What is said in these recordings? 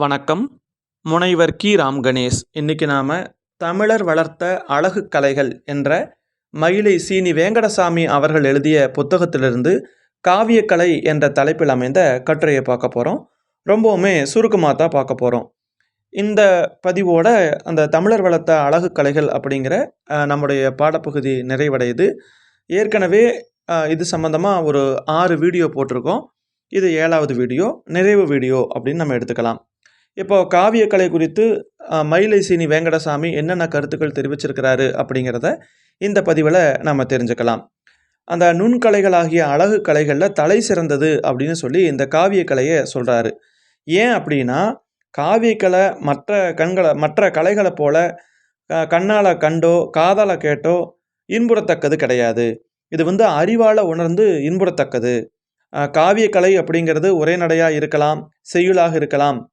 வணக்கம். முனைவர் கி. ராம் கணேஷ். இன்றைக்கி நாம் தமிழர் வளர்த்த அழகு கலைகள் என்ற மயிலை சீனி வேங்கடசாமி அவர்கள் எழுதிய புத்தகத்திலிருந்து காவியக்கலை என்ற தலைப்பில் அமைந்த கட்டுரையை பார்க்க போகிறோம் ரொம்பவுமே சுருக்கமாக தான் பார்க்க போகிறோம் இந்த பதிவோட அந்த தமிழர் வளர்த்த அழகு கலைகள் அப்படிங்கிற நம்முடைய பாடப்பகுதி நிறைவடையுது. ஏற்கனவே இது சம்மந்தமாக ஒரு ஆறு வீடியோ போட்டிருக்கோம். இது ஏழாவது வீடியோ நிறைவு வீடியோ அப்படின்னு நம்ம எடுத்துக்கலாம். இப்போ காவியக்கலை குறித்து மயிலை சீனி வேங்கடசாமி என்னென்ன கருத்துக்கள் தெரிவிச்சிருக்கிறாரு அப்படிங்கிறத இந்த பதிவில் நம்ம தெரிஞ்சுக்கலாம். அந்த நுண்கலைகளாகிய அழகு கலைகளில் தலை சிறந்தது அப்படின்னு சொல்லி இந்த காவியக்கலையை சொல்கிறாரு ஏன் அப்படின்னா காவியக்கலை மற்ற கண்களை மற்ற கலைகளை போல க- கண்டோ காதால் கேட்டோ இன்புறத்தக்கது கிடையாது. இது வந்து அறிவால் உணர்ந்து இன்புறத்தக்கது. காவியக்கலை அப்படிங்கிறது உரைநடையாக இருக்கலாம் செய்யுளாக இருக்கலாம்.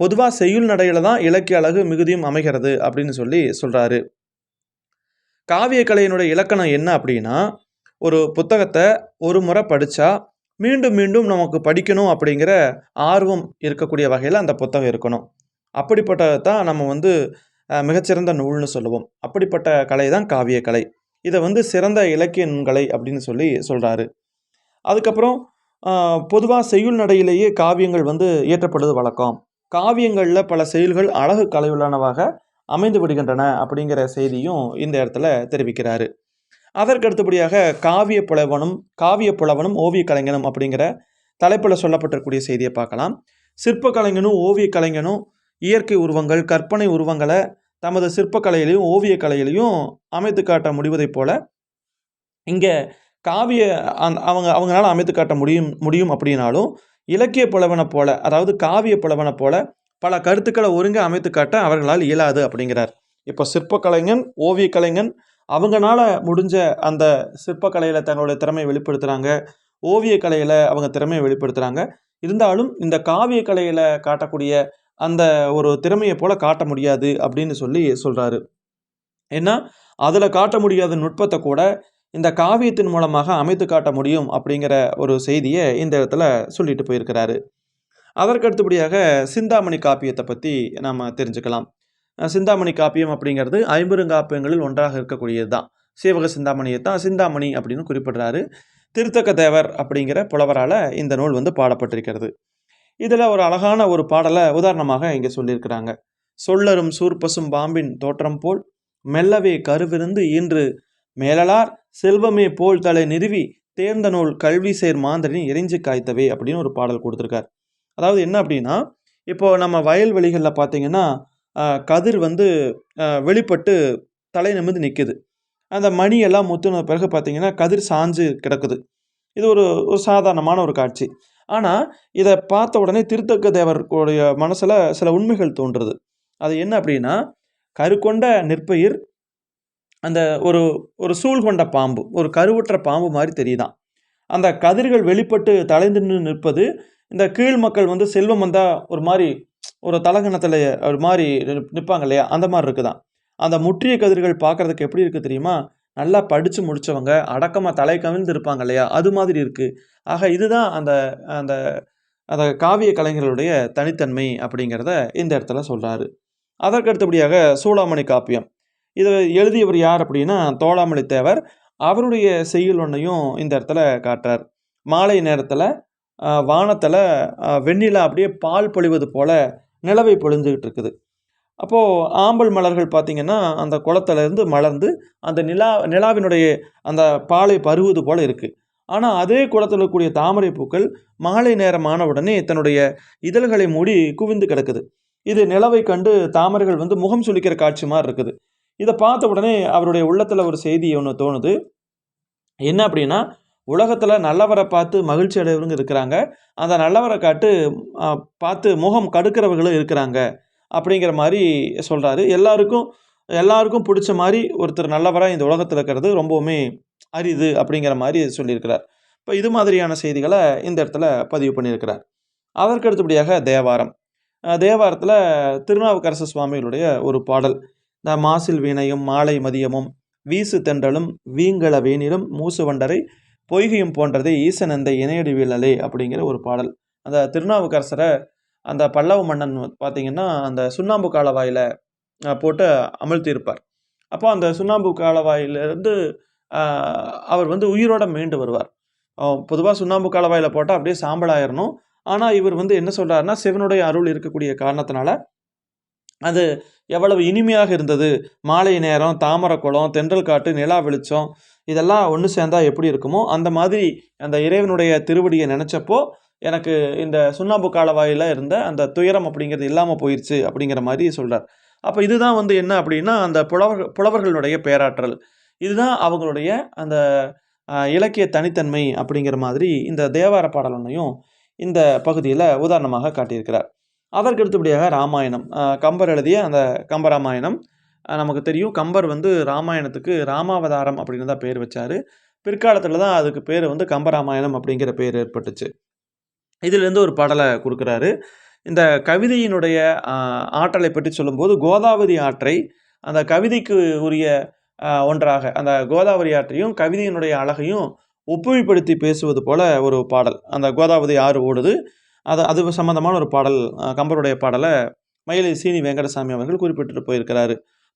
பொதுவாக செய்யுள் நடையில் தான் இலக்கிய அழகு மிகுதியும் அமைகிறது அப்படின்னு சொல்லி சொல்கிறாரு காவியக்கலையினுடைய இலக்கணம் என்ன அப்படின்னா ஒரு புத்தகத்தை ஒரு முறை படித்தா மீண்டும் மீண்டும் நமக்கு படிக்கணும் அப்படிங்கிற ஆர்வம் இருக்கக்கூடிய வகையில் அந்த புத்தகம் இருக்கணும். அப்படிப்பட்டதை தான் நம்ம வந்து மிகச்சிறந்த நூல்னு சொல்லுவோம். அப்படிப்பட்ட கலை தான் காவியக்கலை இதை வந்து சிறந்த இலக்கிய நுண்கலை அப்படின்னு சொல்லி சொல்கிறாரு அதுக்கப்புறம் பொதுவாக செய்யுள் நடையிலேயே காவியங்கள் வந்து இயற்றப்படுவது வழக்கம். காவியங்களில் பல செயல்கள் அழகு கலையுள்ளனவாக அமைந்து விடுகின்றன அப்படிங்கிற செய்தியும் இந்த இடத்துல தெரிவிக்கிறாரு. அதற்கு அடுத்தபடியாக காவிய புலவனும் காவிய புலவனும் ஓவிய கலைஞனும் அப்படிங்கிற தலைப்பில் சொல்லப்பட்டிருக்கக்கூடிய செய்தியை பார்க்கலாம். சிற்ப கலைஞனும் ஓவிய கலைஞனும் இயற்கை உருவங்கள் கற்பனை உருவங்களை தமது சிற்பக்கலையிலையும் ஓவிய கலையிலையும் அமைத்து காட்ட முடிவதைப் போல இங்கே காவிய அந் அவங்க அவங்களால அமைத்து காட்ட முடியும் முடியும் அப்படின்னாலும் இலக்கிய புலவனை போல அதாவது காவிய புலவனை போல பல கருத்துக்களை ஒருங்க அமைத்து காட்ட அவர்களால் இயலாது அப்படிங்கிறார். இப்போ சிற்பக்கலைஞன் ஓவிய கலைஞன் அவங்கனால முடிஞ்ச அந்த சிற்பக்கலையில் தங்களுடைய திறமையை வெளிப்படுத்துகிறாங்க ஓவிய கலையில் அவங்க திறமையை வெளிப்படுத்துகிறாங்க இருந்தாலும் இந்த காவிய கலையில் காட்டக்கூடிய அந்த ஒரு திறமையை போல காட்ட முடியாது அப்படின்னு சொல்லி சொல்கிறாரு ஏன்னா அதில் காட்ட முடியாத நுட்பத்தை கூட இந்த காவியத்தின் மூலமாக அமைத்து காட்ட முடியும் அப்படிங்கிற ஒரு செய்தியை இந்த இடத்துல சொல்லிட்டு போயிருக்கிறாரு. அதற்கு அடுத்தபடியாக சிந்தாமணி காப்பியத்தை பற்றி நாம் தெரிஞ்சுக்கலாம். சிந்தாமணி காப்பியம் அப்படிங்கிறது ஐம்பெருங்காப்பியங்களில் ஒன்றாக இருக்கக்கூடியது தான். சீவக சிந்தாமணியை தான் சிந்தாமணி அப்படின்னு குறிப்பிடுறாரு. திருத்தக்க தேவர் அப்படிங்கிற புலவரால் இந்த நூல் வந்து பாடப்பட்டிருக்கிறது. இதில் ஒரு அழகான ஒரு பாடலை உதாரணமாக இங்கே சொல்லியிருக்கிறாங்க. சொல்லரும் சூர்பசும் பாம்பின் தோற்றம் போல் மெல்லவே கருவிருந்து ஈன்று மேலலார் செல்வமே போல் தலை நிறுவி தேர்ந்த நூல் கல்வி சேர் மாந்தரின் எரிஞ்சு காய்த்தவை அப்படின்னு ஒரு பாடல் கொடுத்துருக்கார். அதாவது என்ன அப்படின்னா இப்போ நம்ம வயல்வெளிகளில் பார்த்தீங்கன்னா கதிர் வந்து வெளிப்பட்டு தலை நிமிர்ந்து நிற்குது அந்த மணியெல்லாம் முத்துன பிறகு பார்த்தீங்கன்னா கதிர் சாஞ்சு கிடக்குது. இது ஒரு ஒரு சாதாரணமான ஒரு காட்சி. ஆனால் இதை பார்த்த உடனே திருத்தக்க தேவருடைய மனசில் சில உண்மைகள் தோன்றுறது அது என்ன அப்படின்னா கருக்கொண்ட நெற்பயிர் அந்த ஒரு ஒரு சூழ் கொண்ட பாம்பு ஒரு கருவுற்ற பாம்பு மாதிரி தெரியுதாம் அந்த கதிர்கள் வெளிப்பட்டு தலைந்து நிற்பது இந்த கீழ் மக்கள் வந்து செல்வம் வந்தால் ஒரு மாதிரி ஒரு தலகணத்தில் ஒரு மாதிரி நிற்பாங்க இல்லையா? அந்த மாதிரி இருக்குதான் அந்த முற்றிய கதிர்கள் பார்க்கறதுக்கு எப்படி இருக்குது தெரியுமா? நல்லா படித்து முடித்தவங்க அடக்கமாக தலை கவிழ்ந்து இருப்பாங்க இல்லையா? அது மாதிரி இருக்குது ஆக இதுதான் அந்த அந்த அந்த காவிய கலைஞர்களுடைய தனித்தன்மை அப்படிங்கிறத இந்த இடத்துல சொல்கிறாரு அதற்கு அடுத்தபடியாக காப்பியம். இதை எழுதியவர் யார் அப்படின்னா தோழாமலை தேவர் அவருடைய செய்யுள் ஒன்றையும் இந்த இடத்துல காட்டுறார். மாலை நேரத்தில் வானத்தில் வெண்ணிலா அப்படியே பால் பொழிவது போல நிலவை பொழிஞ்சுக்கிட்டு இருக்குது. அப்போது ஆம்பல் மலர்கள் பார்த்திங்கன்னா அந்த குளத்துலேருந்து மலர்ந்து அந்த நிலா நிலாவினுடைய அந்த பாலை பருவது போல் இருக்குது ஆனால் அதே குளத்தில் இருக்கக்கூடிய தாமரை பூக்கள் மாலை நேரமான உடனே தன்னுடைய இதழ்களை மூடி குவிந்து கிடக்குது. இது நிலவை கண்டு தாமரைகள் வந்து முகம் சுளிக்கிற காட்சி மாதிரி இருக்குது. இதை பார்த்த உடனே அவருடைய உள்ளத்தில் ஒரு செய்தி ஒன்று தோணுது. என்ன அப்படின்னா உலகத்தில் நல்லவரை பார்த்து மகிழ்ச்சி அடையவங்க இருக்கிறாங்க. அந்த நல்லவரை காட்டு பார்த்து முகம் கடுக்கிறவர்களும் இருக்கிறாங்க. அப்படிங்கிற மாதிரி சொல்கிறாரு எல்லாருக்கும் எல்லாருக்கும் பிடிச்ச மாதிரி ஒருத்தர் நல்லவராக இந்த உலகத்தில் இருக்கிறது ரொம்பவுமே அரிது அப்படிங்கிற மாதிரி சொல்லியிருக்கிறார். இப்போ இது மாதிரியான செய்திகளை இந்த இடத்துல பதிவு பண்ணியிருக்கிறார். அதற்கு அடுத்தபடியாக தேவாரம் தேவாரத்தில் திருநாவுக்கரசு சுவாமிகளுடைய ஒரு பாடல். இந்த மாசில் வீணையும் மாலை மதியமும் வீசு தென்றலும் வீங்கள வீணிலும் மூசு வண்டரை பொய்கையும் போன்றதே ஈசனந்தை இணையடி வீழலே அப்படிங்கிற ஒரு பாடல். அந்த திருநாவுக்கரசரை அந்த பல்லவ மன்னன் பார்த்தீங்கன்னா அந்த சுண்ணாம்பு காலவாயில் போட்டு அமழ்த்தியிருப்பார். அப்போ அந்த சுண்ணாம்பு காலவாயிலிருந்து அவர் வந்து உயிரோட மீண்டு வருவார். பொதுவாக சுண்ணாம்பு காலவாயில் போட்டால் அப்படியே சாம்பலாயிரணும். ஆனால் இவர் வந்து என்ன சொல்கிறாருன்னா சிவனுடைய அருள் இருக்கக்கூடிய காரணத்தினால அது எவ்வளவு இனிமையாக இருந்தது. மாலை நேரம் தாமரை குளம் தென்றல் காட்டு நிலா வெளிச்சம் இதெல்லாம் ஒன்று சேர்ந்தால் எப்படி இருக்குமோ அந்த மாதிரி அந்த இறைவனுடைய திருவடியை நினச்சப்போ எனக்கு இந்த சுண்ணாம்பு காலவாயில் இருந்த அந்த துயரம் அப்படிங்கிறது இல்லாமல் போயிடுச்சு அப்படிங்கிற மாதிரி சொல்கிறார் அப்போ இதுதான் வந்து என்ன அப்படின்னா அந்த புலவர் புலவர்களுடைய பேராற்றல். இதுதான் அவங்களுடைய அந்த இலக்கிய தனித்தன்மை அப்படிங்கிற மாதிரி இந்த தேவார பாடலனையும் இந்த பகுதியில் உதாரணமாக காட்டியிருக்கிறார். அதற்கு அடுத்தபடியாக ராமாயணம். கம்பர் எழுதிய அந்த கம்பராமாயணம் நமக்கு தெரியும். கம்பர் வந்து ராமாயணத்துக்கு ராமாவதாரம் அப்படின்னு தான் பேர் வச்சார். பிற்காலத்தில் தான் அதுக்கு பேர் வந்து கம்பராமாயணம் அப்படிங்கிற பேர் ஏற்பட்டுச்சு. இதிலேருந்து ஒரு பாடலை கொடுக்குறாரு. இந்த கவிதையினுடைய ஆற்றலை பற்றி சொல்லும்போது கோதாவரி ஆற்றை அந்த கவிதைக்கு உரிய ஒன்றாக அந்த கோதாவரி ஆற்றையும் கவிதையினுடைய அழகையும் ஒப்புமைப்படுத்தி பேசுவது போல ஒரு பாடல். அந்த கோதாவரி ஆறு ஓடுது. அது அது சம்மந்தமான ஒரு பாடல் கம்பருடைய பாடலை மயிலை சீனி வெங்கடசாமி அவர்கள் குறிப்பிட்டு போயிருக்கிறாரு.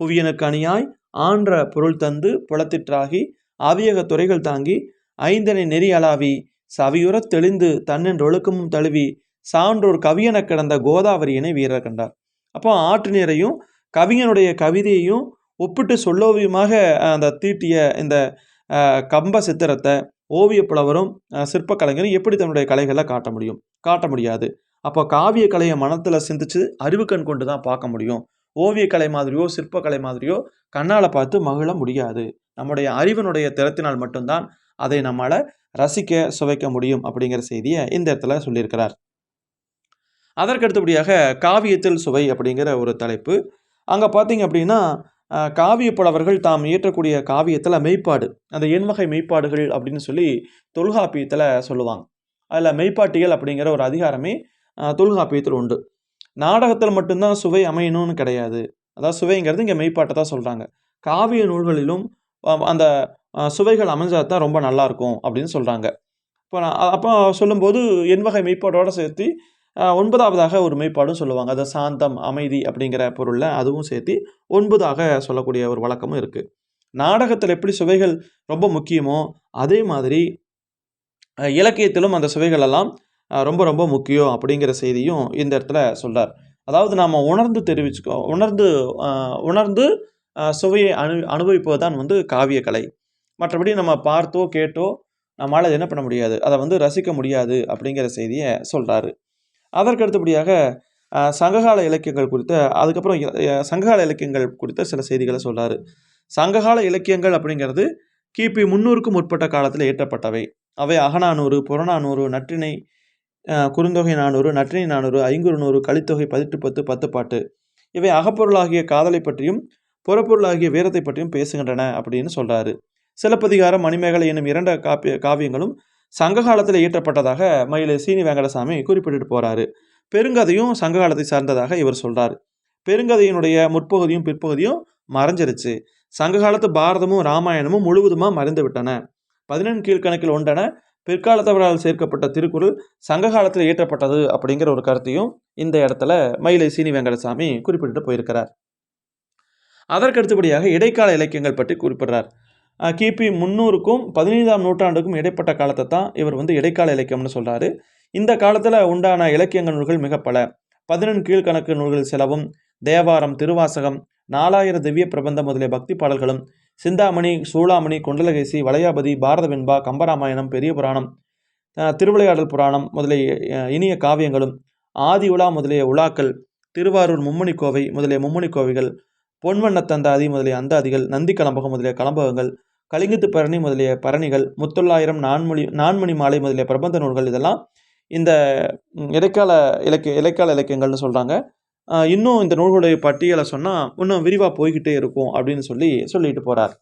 புவியனுக்கு அணியாய் ஆன்ற பொருள் தந்து புலத்திற்றாகி அவியக துறைகள் தாங்கி ஐந்தனை நெறி அளாவி சவியுறத் தெளிந்து தன்னென்று ஒழுக்கமும் தழுவி சான்றோர் கவியன கிடந்த கோதாவரியனை வீரர் கண்டார். அப்போ ஆற்று நீரையும் கவிஞனுடைய கவிதையையும் ஒப்பிட்டு சொல்லோவியமாக அந்த தீட்டிய இந்த கம்ப சித்திரத்தை ஓவிய புலவரும் சிற்பக்கலைஞரும் எப்படி தன்னுடைய கலைகளை காட்ட முடியும்? காட்ட முடியாது. அப்போ காவிய கலையை மனத்தில் சிந்திச்சு அறிவு கண் கொண்டு தான் பார்க்க முடியும். ஓவியக்கலை மாதிரியோ சிற்பக்கலை மாதிரியோ கண்ணால் பார்த்து மகிழ முடியாது. நம்முடைய அறிவனுடைய திறத்தினால் மட்டும்தான் அதை நம்மளால் ரசிக்க சுவைக்க முடியும் அப்படிங்கிற செய்தியை இந்த இடத்துல சொல்லியிருக்கிறார். அதற்கு அடுத்தபடியாக காவியத்தில் சுவை அப்படிங்கிற ஒரு தலைப்பு. அங்கே பார்த்தீங்க அப்படின்னா காவிய புலவர்கள் தாம் இயற்றக்கூடிய காவியத்தில் மெய்ப்பாடு. அந்த எண்வகை மெய்ப்பாடுகள் அப்படின்னு சொல்லி தொல்காப்பியத்தில் சொல்லுவாங்க. அதில் மெய்ப்பாட்டியல் அப்படிங்கிற ஒரு அதிகாரமே தொல்காப்பியத்தில் உண்டு. நாடகத்தில் மட்டும்தான் சுவை அமையணும்னு கிடையாது. அதாவது சுவைங்கிறது இங்கே மெய்ப்பாட்டை தான் சொல்கிறாங்க காவிய நூல்களிலும் அந்த சுவைகள் அமைஞ்சால் தான் ரொம்ப நல்லாயிருக்கும் அப்படின்னு சொல்கிறாங்க இப்போ நான் அப்போ சொல்லும்போது எண்வகை மெய்ப்பாட்டோடு சேர்த்து ஒன்பதாவதாக ஒரு மெய்ப்பாடும் சொல்லுவாங்க. அதை சாந்தம் அமைதி அப்படிங்கிற பொருளில் அதுவும் சேர்த்து ஒன்பதாக சொல்லக்கூடிய ஒரு வழக்கமும் இருக்குது நாடகத்தில் எப்படி சுவைகள் ரொம்ப முக்கியமோ அதே மாதிரி இலக்கியத்திலும் அந்த சுவைகள் எல்லாம் ரொம்ப ரொம்ப முக்கியம் அப்படிங்கிற செய்தியும் இந்த இடத்துல சொல்கிறார் அதாவது நாம் உணர்ந்து தெரிவிச்சுக்கோ உணர்ந்து உணர்ந்து சுவையை அனு அனுபவிப்பது தான் வந்து காவியக்கலை. மற்றபடி நம்ம பார்த்தோ கேட்டோ நம்மளால் என்ன பண்ண முடியாது. அதை வந்து ரசிக்க முடியாது அப்படிங்கிற செய்தியை சொல்கிறாரு அதற்கு அடுத்தபடியாக சங்ககால இலக்கியங்கள் குறித்த அதுக்கப்புறம் சங்ககால இலக்கியங்கள் குறித்த சில செய்திகளை சொல்கிறார் சங்ககால இலக்கியங்கள் அப்படிங்கிறது கிபி முன்னூறுக்கும் முற்பட்ட காலத்தில் ஏற்றப்பட்டவை அவை அகநானூறு புறநானூறு நற்றினை குறுந்தொகை நானூறு நற்றினை நானூறு ஐங்குறு நூறு கலித்தொகை பதிட்டு பத்து பத்து பாட்டு. இவை அகப்பொருளாகிய காதலை பற்றியும் புறப்பொருளாகிய வீரத்தை பற்றியும் பேசுகின்றன அப்படின்னு சொல்கிறாரு சிலப்பதிகாரம் மணிமேகலை எனும் இரண்டு காப்பிய காவியங்களும் சங்க காலத்தில் இயற்றப்பட்டதாக மயிலை சீனி வெங்கடசாமி குறிப்பிட்டு போகிறாரு பெருங்கதையும் சங்க காலத்தை சார்ந்ததாக இவர் சொல்கிறார் பெருங்கதையினுடைய முற்பகுதியும் பிற்பகுதியும் மறைஞ்சிருச்சு. சங்க காலத்து பாரதமும் ராமாயணமும் முழுவதுமாக மறைந்து விட்டன. பதினெண் கீழ்கணக்கில் ஒன்றென பிற்காலத்தவரால் சேர்க்கப்பட்ட திருக்குறள் சங்க காலத்தில் இயற்றப்பட்டது அப்படிங்கிற ஒரு கருத்தையும் இந்த இடத்துல மயிலை சீனி வெங்கடசாமி குறிப்பிட்டு போயிருக்கிறார். அதற்கு அடுத்தபடியாக இடைக்கால இலக்கியங்கள் பற்றி குறிப்பிடுறார். கிபி முன்னூறுக்கும் பதினைந்தாம் நூற்றாண்டுக்கும் இடைப்பட்ட காலத்தை தான் இவர் வந்து இடைக்கால இலக்கியம்னு சொல்கிறாரு இந்த காலத்தில் உண்டான இலக்கியங்கள் நூல்கள் மிக பல. பதினெண் கீழ்கணக்கு நூல்கள் செலவும் தேவாரம் திருவாசகம் நாலாயிரம் திவ்ய பிரபந்தம் முதலிய பக்தி பாடல்களும் சிந்தாமணி சூளாமணி குண்டலகேசி வளையாபதி பாரத வெண்பா கம்பராமாயணம் பெரிய புராணம் திருவிளையாடல் புராணம் முதலிய இனிய காவியங்களும் ஆதி உலா முதலிய உலாக்கள் திருவாரூர் மும்மணி கோவை முதலிய மும்மணி கோவைகள் பொன்வண்ண தந்தாதி முதலிய அந்தாதிகள் நந்தி கலம்பகம் முதலிய கலம்பகங்கள் கலிங்கத்து பரணி முதலிய பரணிகள் முத்தொள்ளாயிரம் நான்மொழி நான்மணி மாலை முதலிய பிரபந்த நூல்கள் இதெல்லாம் இந்த இடைக்கால இலக்கிய இலைக்கால இலக்கியங்கள்னு சொல்கிறாங்க இன்னும் இந்த நூல்களுடைய பட்டியலை சொன்னால் இன்னும் விரிவாக போய்கிட்டே இருக்கும் அப்படின்னு சொல்லி சொல்லிட்டு போகிறார்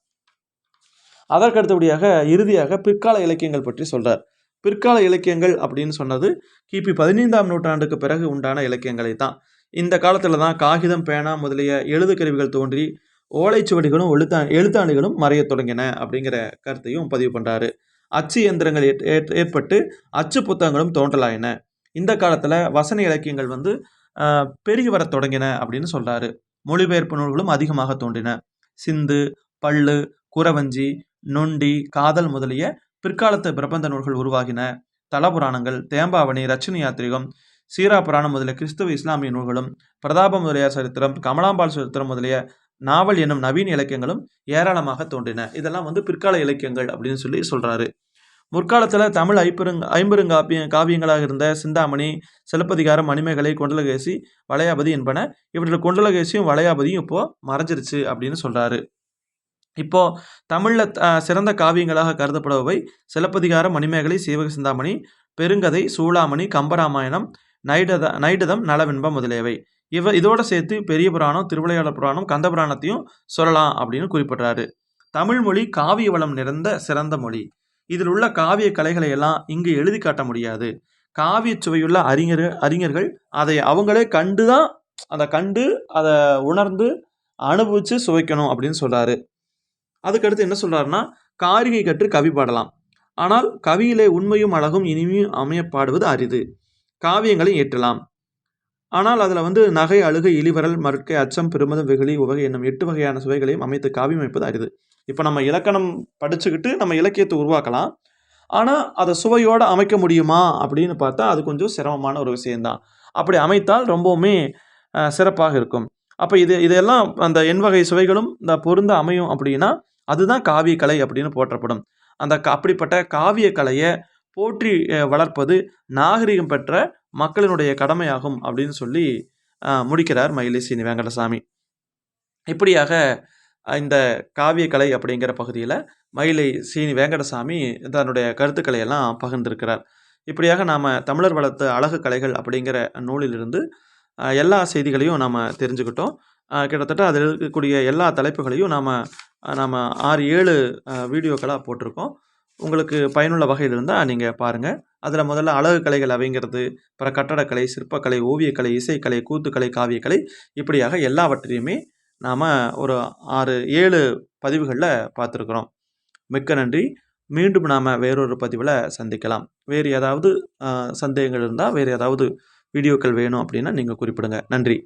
அதற்கு அடுத்தபடியாக இறுதியாக பிற்கால இலக்கியங்கள் பற்றி சொல்கிறார் பிற்கால இலக்கியங்கள் அப்படின்னு சொன்னது கிபி பதினைந்தாம் நூற்றாண்டுக்கு பிறகு உண்டான இலக்கியங்களை தான் இந்த காலத்தில் தான் காகிதம் பேனா முதலிய எழுது கருவிகள் தோன்றி ஓலைச்சுவடிகளும் எழுத்தா எழுத்தாணிகளும் மறைய தொடங்கின அப்படிங்கிற கருத்தையும் பதிவு பண்ணுறாரு அச்சு இயந்திரங்கள் ஏற்பட்டு அச்சு புத்தகங்களும் தோன்றலாயின. இந்த காலத்தில் வசன இலக்கியங்கள் வந்து பெருகி வரத் தொடங்கின அப்படின்னு சொல்கிறாரு மொழிபெயர்ப்பு நூல்களும் அதிகமாக தோன்றின. சிந்து பள்ளு குறவஞ்சி நொண்டி காதல் முதலிய பிற்காலத்து பிரபந்த நூல்கள் உருவாகின. தலபுராணங்கள் தேம்பாவணி ரச்சனை யாத்திரிகம் சீரா புராணம் முதலிய கிறிஸ்துவ இஸ்லாமிய நூல்களும் பிரதாப முதலியார் சரித்திரம் கமலாம்பாள் சரித்திரம் முதலிய நாவல் என்னும் நவீன இலக்கியங்களும் ஏராளமாக தோன்றின. இதெல்லாம் வந்து பிற்கால இலக்கியங்கள் அப்படின்னு சொல்லி சொல்றாரு. முற்காலத்தில் தமிழ் ஐப்பெருங் ஐம்பெருங்காப்பிய காவியங்களாக இருந்த சிந்தாமணி சிலப்பதிகாரம் மணிமேகலை குண்டலகேசி வளையாபதி என்பன இவற்றில் குண்டலகேசியும் வளையாபதியும் இப்போ மறைஞ்சிருச்சு அப்படின்னு சொல்றாரு. இப்போ தமிழில் சிறந்த காவியங்களாக கருதப்படுபவை சிலப்பதிகாரம் மணிமேகலை சீவக சிந்தாமணி பெருங்கதை சூளாமணி கம்பராமாயணம் நைடத நைடதம் நலவென்பம் முதலியவை. இவ இதோட சேர்த்து பெரிய புராணம் திருவிளையாடல் புராணம் கந்த புராணத்தையும் சொல்லலாம் அப்படின்னு குறிப்பிடுறாரு. தமிழ் மொழி காவிய வளம் நிறைந்த சிறந்த மொழி. இதில் உள்ள காவிய கலைகளை எல்லாம் இங்கு எழுதி காட்ட முடியாது. காவிய சுவையுள்ள அறிஞர் அறிஞர்கள் அதை அவங்களே கண்டு தான் அதை கண்டு அதை உணர்ந்து அனுபவித்து சுவைக்கணும் அப்படின்னு சொல்றாரு. அதுக்கடுத்து என்ன சொல்றாருன்னா காரிகை கற்று கவி பாடலாம். ஆனால் கவியிலே உண்மையும் அழகும் இனிமையும் அமைய பாடுவது அரிது. காவியங்களை ஏற்றலாம். ஆனால் அதில் வந்து நகை அழுகை இழிவரல் மறுக்கை அச்சம் பெருமதம் வெகுளி உவகை என்னும் எட்டு வகையான சுவைகளையும் அமைத்து காவியமைப்பது அரிது இப்போ நம்ம இலக்கணம் படிச்சுக்கிட்டு நம்ம இலக்கியத்தை உருவாக்கலாம். ஆனால் அதை சுவையோடு அமைக்க முடியுமா அப்படின்னு பார்த்தா அது கொஞ்சம் சிரமமான ஒரு விஷயந்தான் அப்படி அமைத்தால் ரொம்பவுமே சிறப்பாக இருக்கும். அப்போ இது இதெல்லாம் அந்த எண்வகை சுவைகளும் இந்த பொருந்த அமையும் அப்படின்னா அதுதான் காவிய கலை அப்படின்னு போற்றப்படும். அந்த க- அப்படிப்பட்ட காவிய கலையை போற்றி வளர்ப்பது நாகரிகம் பெற்ற மக்களினுடைய கடமையாகும் அப்படின்னு சொல்லி முடிக்கிறார் மயிலை சீனி வெங்கடசாமி. இப்படியாக இந்த காவியக்கலை அப்படிங்கிற பகுதியில் மயிலை சீனி வெங்கடசாமி தன்னுடைய கருத்துக்களை எல்லாம் பகிர்ந்திருக்கிறார். இப்படியாக நாம் தமிழர் வளர்த்த அழகு கலைகள் அப்படிங்கிற நூலிலிருந்து எல்லா செய்திகளையும் நாம் தெரிஞ்சுக்கிட்டோம். கிட்டத்தட்ட அதில் இருக்கக்கூடிய எல்லா தலைப்புகளையும் நாம் நாம் ஆறு ஏழு வீடியோக்களாக போட்டிருக்கோம். உங்களுக்கு பயனுள்ள வகையில் இருந்தால் நீங்கள் பாருங்கள் அதில் முதல்ல அழகு கலைகள் அவைங்கிறது அப்புறம் கட்டடக்கலை சிற்பக்கலை ஓவியக்கலை இசைக்கலை கூத்துக்கலை காவியக்கலை இப்படியாக எல்லாவற்றையுமே நாம் ஒரு ஆறு ஏழு பதிவுகளில் பார்த்துருக்குறோம். மிக்க நன்றி. மீண்டும் நாம் வேறொரு பதிவில் சந்திக்கலாம். வேறு ஏதாவது சந்தேகங்கள் இருந்தால் வேறு ஏதாவது வீடியோக்கள் வேணும் அப்படின்னா நீங்கள் குறிப்பிடுங்க. நன்றி.